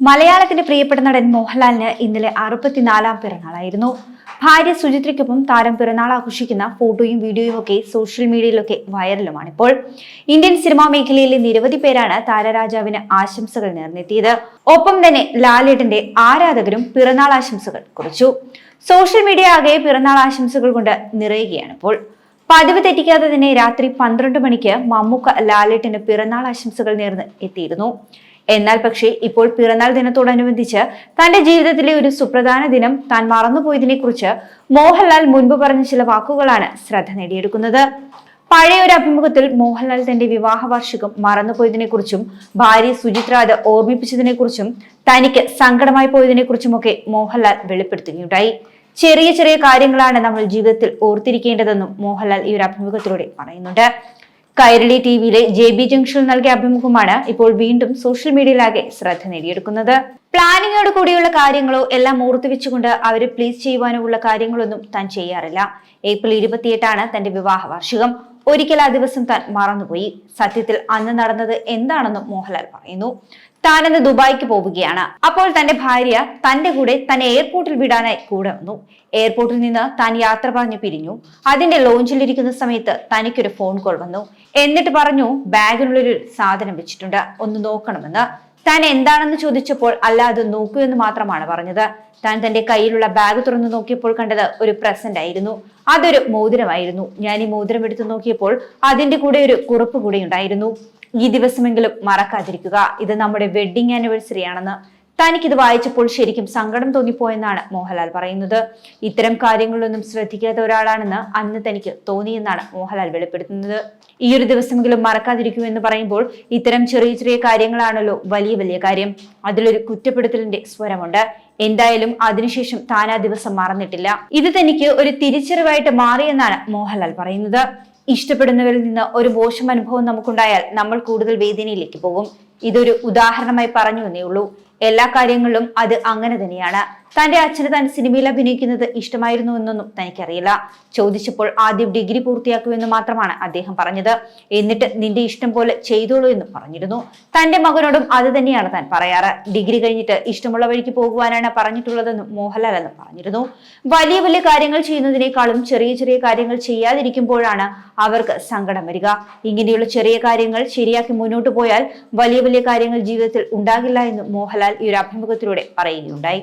മലയാളത്തിന്റെ പ്രിയപ്പെട്ട നടൻ മോഹൻലാലിന് ഇന്നലെ അറുപത്തിനാലാം പിറന്നാളായിരുന്നു. ഭാര്യ സുചിത്രയ്ക്കൊപ്പം താരം പിറന്നാൾ ആഘോഷിക്കുന്ന ഫോട്ടോയും വീഡിയോയും ഒക്കെ സോഷ്യൽ മീഡിയയിലൊക്കെ വൈറലുമാണ് ഇപ്പോൾ ഇന്ത്യൻ സിനിമാ മേഖലയിലെ നിരവധി പേരാണ് താരരാജാവിന് ആശംസകൾ നേർന്നെത്തിയത്. ഒപ്പം തന്നെ ലാലേട്ടന്റെ ആരാധകരും പിറന്നാൾ ആശംസകൾ കുറിച്ചു. സോഷ്യൽ മീഡിയ ആകെ പിറന്നാൾ ആശംസകൾ കൊണ്ട് നിറയുകയാണ് ഇപ്പോൾ പതിവ് തെറ്റിക്കാതെ തന്നെ രാത്രി പന്ത്രണ്ട് മണിക്ക് മമ്മൂക്ക ലാലേട്ടന് പിറന്നാൾ ആശംസകൾ നേർന്ന് എത്തിയിരുന്നു. എന്നാൽ പക്ഷേ ഇപ്പോൾ പിറന്നാൾ ദിനത്തോടനുബന്ധിച്ച് തന്റെ ജീവിതത്തിലെ ഒരു സുപ്രധാന ദിനം താൻ മറന്നുപോയതിനെ കുറിച്ച് മോഹൻലാൽ മുൻപ് പറഞ്ഞ ചില വാക്കുകളാണ് ശ്രദ്ധ നേടിയെടുക്കുന്നത്. പഴയ ഒരു അഭിമുഖത്തിൽ മോഹൻലാൽ തന്റെ വിവാഹ വാർഷികം മറന്നുപോയതിനെ കുറിച്ചും ഭാര്യ സുചിത്ര അത് ഓർമ്മിപ്പിച്ചതിനെ കുറിച്ചും തനിക്ക് സങ്കടമായി പോയതിനെ കുറിച്ചുമൊക്കെ മോഹൻലാൽ വെളിപ്പെടുത്തുകയുണ്ടായി. ചെറിയ ചെറിയ കാര്യങ്ങളാണ് നമ്മൾ ജീവിതത്തിൽ ഓർത്തിരിക്കേണ്ടതെന്നും മോഹൻലാൽ ഈ ഒരു അഭിമുഖത്തിലൂടെ പറയുന്നുണ്ട്. കൈരളി ടി വിയിലെ ജെ ബി ജംഗ്ഷനിൽ നൽകിയ അഭിമുഖമാണ് ഇപ്പോൾ വീണ്ടും സോഷ്യൽ മീഡിയയിലാകെ ശ്രദ്ധ നേടിയെടുക്കുന്നത്. പ്ലാനിങ്ങോട് കൂടിയുള്ള കാര്യങ്ങളോ എല്ലാം ഓർത്തുവെച്ചുകൊണ്ട് അവരെ പ്ലീസ് ചെയ്യുവാനോ ഉള്ള കാര്യങ്ങളൊന്നും താൻ ചെയ്യാറില്ല. ഏപ്രിൽ ഇരുപത്തിയെട്ടാണ് തന്റെ വിവാഹ വാർഷികം ഒരിക്കൽ ആ ദിവസം താൻ മറന്നുപോയി. സത്യത്തിൽ അന്ന് നടന്നത് എന്താണെന്നും മോഹൻലാൽ പറയുന്നു. താനെന്ന് ദുബായിക്ക് പോവുകയാണ്. അപ്പോൾ തന്റെ ഭാര്യ തന്റെ കൂടെ തന്നെ എയർപോർട്ടിൽ വിടാനായി കൂടെ വന്നു. എയർപോർട്ടിൽ നിന്ന് താൻ യാത്ര പറഞ്ഞു പിരിഞ്ഞു. അതിന്റെ ലോഞ്ചിൽ ഇരിക്കുന്ന സമയത്ത് തനിക്കൊരു ഫോൺ കോൾ വന്നു. എന്നിട്ട് പറഞ്ഞു ബാഗിനുള്ളിൽ ബാഗിനുള്ളൊരു സാധനം വെച്ചിട്ടുണ്ട്. ഒന്ന് നോക്കണമെന്ന്. താൻ എന്താണെന്ന് ചോദിച്ചപ്പോൾ അല്ല അത് നോക്കൂ എന്ന് മാത്രമാണ് പറഞ്ഞത്. താൻ തന്റെ കയ്യിലുള്ള ബാഗ് തുറന്നു നോക്കിയപ്പോൾ കണ്ടത് ഒരു പ്രസന്റ് ആയിരുന്നു. അതൊരു മോതിരമായിരുന്നു. ഞാൻ ഈ മോതിരം എടുത്തു നോക്കിയപ്പോൾ അതിന്റെ കൂടെ ഒരു കുറിപ്പ് കൂടി ഉണ്ടായിരുന്നു. ഈ ദിവസമെങ്കിലും മറക്കാതിരിക്കുക. ഇത് നമ്മുടെ വെഡിങ് ആനിവേഴ്സറി ആണെന്ന്. തനിക്കിത് വായിച്ചപ്പോൾ ശരിക്കും സങ്കടം തോന്നിപ്പോയെന്നാണ് മോഹൻലാൽ പറയുന്നത്. ഇത്തരം കാര്യങ്ങളൊന്നും ശ്രദ്ധിക്കാത്ത ഒരാളാണെന്ന് അന്ന് തനിക്ക് തോന്നിയെന്നാണ് മോഹൻലാൽ വെളിപ്പെടുത്തുന്നത്. ഈ ഒരു ദിവസമെങ്കിലും മറക്കാതിരിക്കുമെന്ന് പറയുമ്പോൾ ഇത്തരം ചെറിയ ചെറിയ കാര്യങ്ങളാണല്ലോ വലിയ വലിയ കാര്യം. അതിലൊരു കുറ്റപ്പെടുത്തലിന്റെ സ്വരമുണ്ട്. എന്തായാലും അതിനുശേഷം താൻ ആ ദിവസം മറന്നിട്ടില്ല. ഇത് തനിക്ക് ഒരു തിരിച്ചറിവായിട്ട് മാറിയെന്നാണ് മോഹൻലാൽ പറയുന്നത്. ഇഷ്ടപ്പെടുന്നവരിൽ നിന്ന് ഒരു മോശം അനുഭവം നമുക്കുണ്ടായാൽ നമ്മൾ കൂടുതൽ വേദനയിലേക്ക് പോകും. ഇതൊരു ഉദാഹരണമായി പറഞ്ഞു എന്നേ ഉള്ളൂ. എല്ലാ കാര്യങ്ങളിലും അത് അങ്ങനെ തന്നെയാണ്. തന്റെ അച്ഛന് താൻ സിനിമയിൽ അഭിനയിക്കുന്നത് ഇഷ്ടമായിരുന്നു എന്നൊന്നും തനിക്കറിയില്ല. ചോദിച്ചപ്പോൾ ആദ്യം ഡിഗ്രി പൂർത്തിയാക്കൂ എന്ന് മാത്രമാണ് അദ്ദേഹം പറഞ്ഞത്. എന്നിട്ട് നിന്റെ ഇഷ്ടം പോലെ ചെയ്തോളൂ എന്ന് പറഞ്ഞിരുന്നു. തന്റെ മകനോടും അത് തന്നെയാണ് താൻ പറയാറ്. ഡിഗ്രി കഴിഞ്ഞിട്ട് ഇഷ്ടമുള്ള വഴിക്ക് പോകുവാനാണ് പറഞ്ഞിട്ടുള്ളതെന്നും മോഹൻലാൽ എന്ന് പറഞ്ഞിരുന്നു. വലിയ വലിയ കാര്യങ്ങൾ ചെയ്യുന്നതിനേക്കാളും ചെറിയ ചെറിയ കാര്യങ്ങൾ ചെയ്യാതിരിക്കുമ്പോഴാണ് അവർക്ക് സങ്കടം വരിക. ഇങ്ങനെയുള്ള ചെറിയ കാര്യങ്ങൾ ശരിയാക്കി മുന്നോട്ട് പോയാൽ വലിയ വലിയ കാര്യങ്ങൾ ജീവിതത്തിൽ ഉണ്ടാകില്ല എന്ന് മോഹൻലാൽ ഈ ഒരു അഭിമുഖത്തിലൂടെ പറയുകയുണ്ടായി.